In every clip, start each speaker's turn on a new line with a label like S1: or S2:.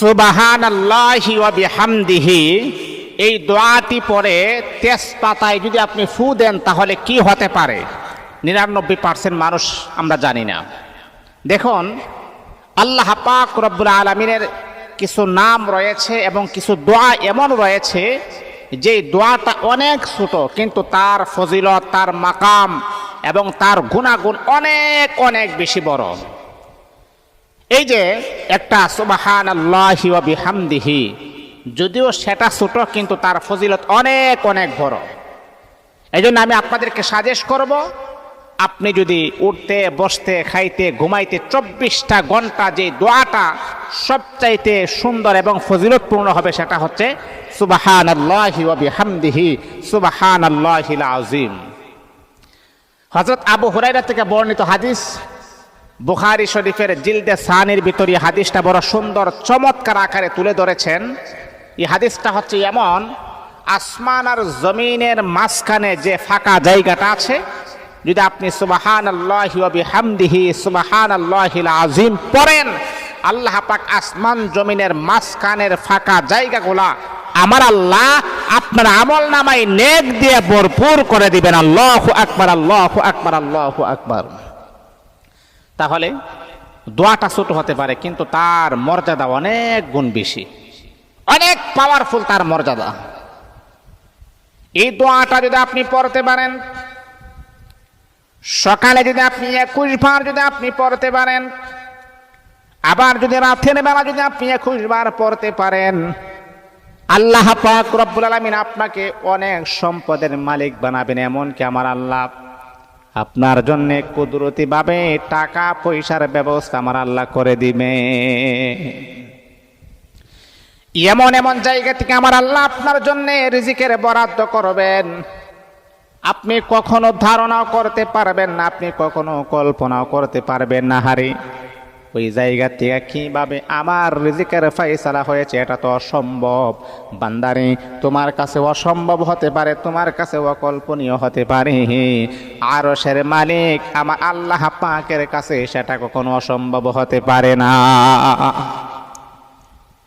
S1: সুবাহান আল্লাহি বিহামদিহি। এই দোয়াটি পরে তেজপাতায় যদি আপনি ফু দেন তাহলে কি হতে পারে? নিরানব্বই পার্সেন্ট মানুষ আমরা জানি না। দেখুন, আল্লাহ পাক রব্বুল আলমিনের কিছু নাম রয়েছে এবং কিছু দোয়া এমন রয়েছে যে দোয়াটা অনেক ছোট, কিন্তু তার ফজিলত, তার মাকাম এবং তার গুণাগুণ অনেক অনেক বেশি বড়। এই যে একটা সুবাহান আল্লাহি বিহামদিহি, যদিও সেটা ছোট, কিন্তু তার ফজিলত অনেক অনেক বড়। এই জন্য আমি আপনাদেরকে সাজেস্ট করব, আপনি যদি উঠতে, বসতে, খাইতে, ঘুমাইতে চব্বিশটা ঘণ্টা যে দোয়াটা সবচাইতে সুন্দর এবং ফজিলতপূর্ণ হবে, সেটা হচ্ছে সুবাহান আল্লাহি বিহামদিহি সুবাহান আল্লাহিল আজিম হজরত আবু হুরাইরা থেকে বর্ণিত হাদিস বুখারি শরীফের জিলদে সানির ভিতরে হাদিসটা বড় সুন্দর, চমৎকার আকারে তুলে ধরেছেন। এই হাদিসটা হচ্ছে এমন, আসমান আর জমিনের মাঝখানে যে ফাঁকা জায়গাটা আছে, যদি আপনি সুবাহান আল্লাহি হামদিহি সুবাহান আল্লাহিল আজিম পড়েন, আল্লাহ পাক আসমান জমিনের মাঝখানের ফাঁকা জায়গাগুলা আমার আল্লাহ আপনার আমল নামাই নেক দিয়ে ভরপুর করে দিবেন। আল্লাহ আকবার আল্লাহ আকবার আল্লাহ আকবার। তাহলে দোয়াটা ছোট হতে পারে, কিন্তু তার মর্যাদা অনেক গুণ বেশি। অনেক পাওয়ারফুল তার মর্যাদা। এই দোয়াটা যদি আপনি পড়তে পারেন, সকালে যদি আপনি একুশ বার যদি আপনি পড়তে পারেন, আবার যদি রাতের বেলা যদি আপনি একুশ বার পড়তে পারেন, আল্লাহ পাক রব্বুল আলমিন আপনাকে অনেক সম্পদের মালিক বানাবেন, এমনকি আমার আল্লাহ আপনার জন্য কুদরতিভাবে টাকা পয়সার ব্যবস্থা আমার আল্লাহ করে দিবে। এমন এমন জায়গা থেকে আমার আল্লাহ আপনার জন্য রিজিকের বরাদ্দ করবেন। আপনি কখনো ধারণাও করতে পারবেন না, আপনি কখনো কল্পনাও করতে পারবেন না, হারি। ওই জায়গা থেকে কীভাবে আমার রিজিকের ফাইসালা হয়েছে, এটা তো অসম্ভব। বান্দারি, তোমার কাছে অসম্ভব হতে পারে, তোমার কাছে অকল্পনীয় হতে পারে। আরও সের মালিক আমার আল্লাহ পাকের কাছে সেটা কখনো অসম্ভব হতে পারে না।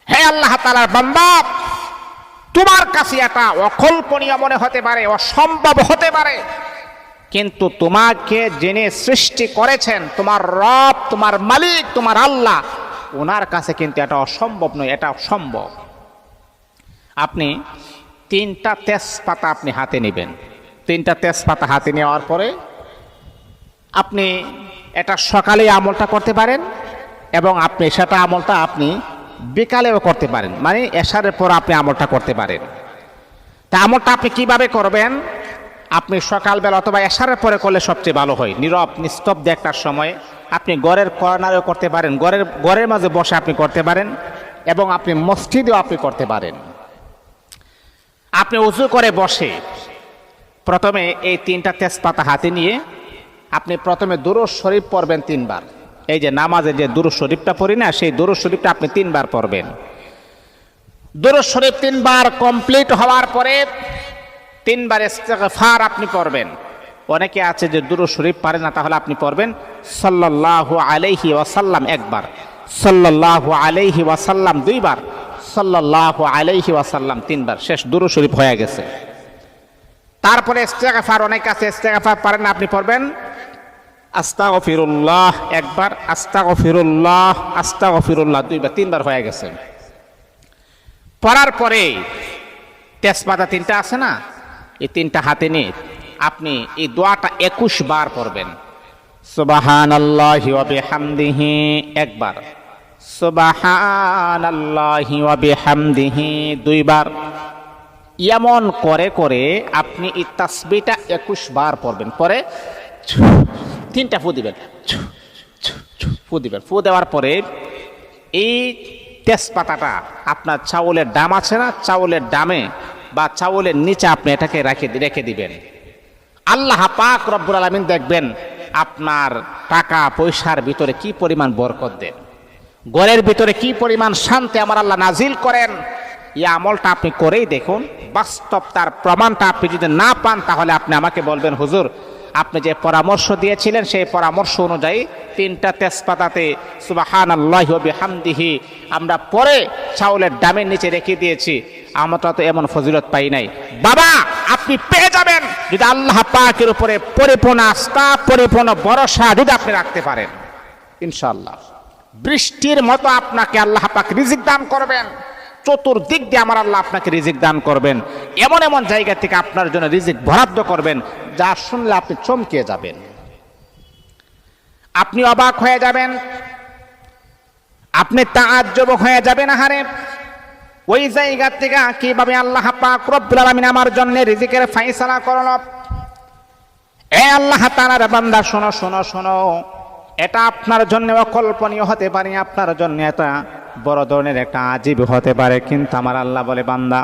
S1: হে আল্লাহ তালার বান্দা, তোমার কাছে এটা অকল্পনীয় মনে হতে পারে, অসম্ভব হতে পারে। কিন্তু তোমাকে জেনে সৃষ্টি করেছেন, তোমার রব, তোমার মালিক, তোমার আল্লাহ, ওনার কাছে কিন্তু এটা অসম্ভব নয়, এটা সম্ভব আপনি তিনটা তেজপাতা আপনি হাতে নেবেন। তিনটা তেজপাতা হাতে নেওয়ার পরে আপনি এটা সকালে আমলটা করতে পারেন এবং আপনি সেটা আমলটা আপনি বিকালেও করতে পারেন। মানে এশারের পর আপনি আমলটা করতে পারেন। তা আমলটা আপনি কীভাবে করবেন? আপনি সকালবেলা অথবা এশারের পরে করলে সবচেয়ে ভালো হয়। নীরব, নিস্তব্ধ একটার সময় আপনি গড়ের কর্নারেও করতে পারেন। গড়ের গড়ের মাঝে বসে আপনি করতে পারেন এবং আপনি মসজিদেও আপনি করতে পারেন। আপনি উজু করে বসে প্রথমে এই তিনটা তেজপাতা হাতে নিয়ে আপনি প্রথমে দুরুজ শরীফ পড়বেন তিনবার। এই যে নামাজে যে দুরুজ শরীফটা পড়ি না, সেই দুরুজ শরীফটা আপনি তিনবার পড়বেন। দুরুজ শরীফ তিনবার কমপ্লিট হওয়ার পরে তিনবার ফার আপনি পড়বেন। অনেকে আছে যে দুরু শরীফ পারে না, তাহলে আপনি পড়বেন। সাল্লাল্লাহু আলাইহি ওয়াসাল্লাম একবার। সাল্লাল্লাহু আলাইহি ওয়াসাল্লাম দুইবার। সাল্লাল্লাহু আলাইহি ওয়াসাল্লাম তিনবার। শেষ দুরু শরীফ হয়ে গেছে। তারপরে ইস্তেগাফার, অনেক আছে, ইস্তেগাফার পারেন না, আপনি পড়বেন। আস্তা আস্তাগফিরুল্লাহ একবার, আস্তাগফিরুল্লাহ আস্তাগফিরুল্লাহ দুইবার, তিনবার হয়ে গেছে। পড়ার পরে তেজপাতা তিনটা আছে না? এই তিনটা হাতে নিয়ে আপনি এই দোয়াটা একুশ বার পড়বেন। সুবাহান আল্লাহি ওয়া বিহামদিহি একবার। সুবাহান আল্লাহি ওয়া বিহামদিহি দুইবার। এমন করে করে আপনি এই তাসবিটা একুশ বার পড়বেন। পরে তিনটা ফু দিবেন। ফু দিবেন। ফু দেওয়ার পরে এই তেজপাতাটা আপনার চাউলের ডাম আছে না? চাউলের ডামে বা চাউলের নিচে আপনি এটাকে রেখে রেখে দিবেন। আল্লাহ পাক রব্বুল আলমিন দেখবেন আপনার টাকা পয়সার ভিতরে কি পরিমাণ বরকত দেন। ঘরের ভিতরে কি পরিমাণ শান্তি আমার আল্লাহ নাজিল করেন। এই আমলটা আপনি করেই দেখুন। বাস্তব তার প্রমাণটা আপনি যদি না পান, তাহলে আপনি আমাকে বলবেন, হুজুর, আপনি যে পরামর্শ দিয়েছিলেন, সেই পরামর্শ অনুযায়ী তিনটা তেজপাতাতে সুবাহান আল্লাহ হামদিহি আমরা পরে চাউলের ডামের নিচে রেখে দিয়েছি। আমরা তো এমন ফজিলত পাই নাই। বাবা, আপনি পেয়ে যাবেন যদি আল্লাহ পাকের উপরে পরিপূর্ণ আস্থা, পরিপূর্ণ ভরসা, যদি আপনি রাখতে পারেন। ইনশাল্লাহ বৃষ্টির মতো আপনাকে আল্লাহ পাক রিজিক দান করবেন। চতুর্দিক দিয়ে আমার আল্লাহ আপনাকে রিজিক দান করবেন। এমন এমন জায়গা থেকে আপনার জন্য রিজিক বরাদ্দ করবেন, যা শুনলে আপনি চমকে যাবেন। আপনি অবাক হয়ে যাবেন। আপনি তা তাজ্জব হয়ে যাবেন, আহারে। ওই জায়গা থেকে কীভাবে আল্লাহ পাক রব্বুল আলামিন আমার জন্য রিজিকের ফাইসালা করল? এ আল্লাহ তাআলার বান্দা, শোনো শোনো শোনো। এটা আপনার জন্য অকল্পনীয় হতে পারে, আপনার জন্য এটা বড় ধরনের একটা আজীব হতে পারে, কিন্তু আমার আল্লাহ বলে, বান্দা,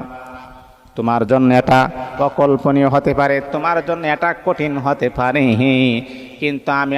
S1: তোমার জন্য এটা অকল্পনীয় হতে পারে, তোমার জন্য এটা কঠিন হতে পারে। কিন্তু আমি